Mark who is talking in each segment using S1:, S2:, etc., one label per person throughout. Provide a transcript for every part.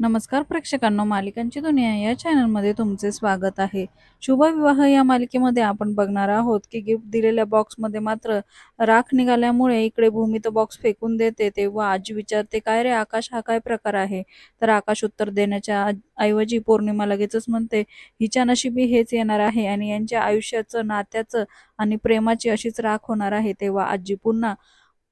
S1: नमस्कार प्रेक्षकांनो मालिकांची दुनिया या चॅनलमध्ये तुमचे स्वागत आहे. शुभविवाह या मालिकेमध्ये आपण बघणार आहोत की गिफ्ट दिलेल्या बॉक्समध्ये मात्र राख निघाल्यामुळे इकडे भूमी तो बॉक्स फेकून देते तेव्हा आजी विचारते काय रे आकाश हा काय प्रकार आहे? तर आकाश उत्तर देण्याच्या ऐवजी पौर्णिमा लगेचच म्हणते हिच्या नशिबी हेच येणार आहे आणि यांच्या आयुष्याचं नात्याचं आणि प्रेमाची अशीच राख होणार आहे. तेव्हा आजी पुन्हा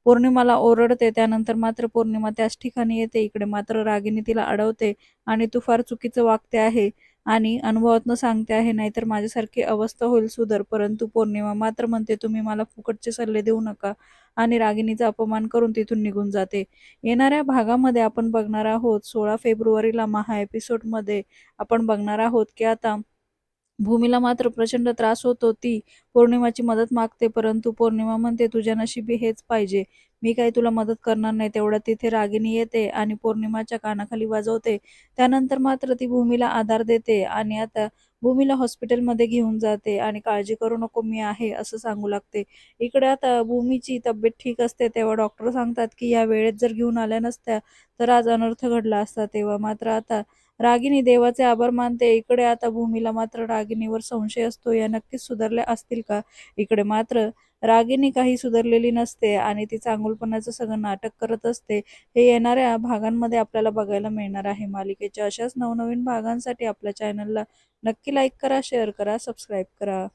S1: पौर्णिमाला ओरडते त्यानंतर मात्र पौर्णिमा त्याच ठिकाणी येते. इकडे मात्र रागिनी तिला अडवते आणि तू फार चुकीचं वागते आहे आणि अनुभवातनं सांगते आहे नाहीतर माझ्यासारखी अवस्था होईल सुधर. परंतु पौर्णिमा मात्र म्हणते तुम्ही मला फुकटचे सल्ले देऊ नका आणि रागिणीचा अपमान करून तिथून निघून जाते. येणाऱ्या भागामध्ये आपण बघणार आहोत सोळा फेब्रुवारीला महा एपिसोडमध्ये आपण बघणार आहोत की आता भूमीला मात्र प्रचंड त्रास होतो. ती पौर्णिमाची मदत मागते परंतु पौर्णिमा म्हणते तुझ्या नशिबी हेच पाहिजे. मी काही तुला मदत करणार नाही तेवढ्यात तिथे रागिनी येते आणि पौर्णिमाच्या कानाखाली वाजवते. त्यानंतर मात्र ती भूमीला आधार देते आणि आता भूमीला हॉस्पिटलमध्ये घेऊन जाते आणि काळजी करू नको मी आहे असं सांगू लागते. इकडे आता भूमीची तब्येत ठीक असते तेव्हा डॉक्टर सांगतात की या वेळेत जर घेऊन आल्या नसत्या तर आज अनर्थ घडला असता तेव्हा. मात्र आता रागिनी देवाचे आभार मानते. इकडे आता भूमीला मात्र रागिनीवर संशय असतो. या नक्कीच सुधारल्या असतील का? इकडे मात्र रागिनी काही सुधारलेली नसते आणि ती चांगुलपणाचं सगळं नाटक करत असते हे येणाऱ्या भागांमध्ये आपल्याला बघायला मिळणार आहे. मालिकेच्या अशाच नवनवीन भागांसाठी आपल्या चॅनलला नक्की लाईक करा शेअर करा सबस्क्राईब करा.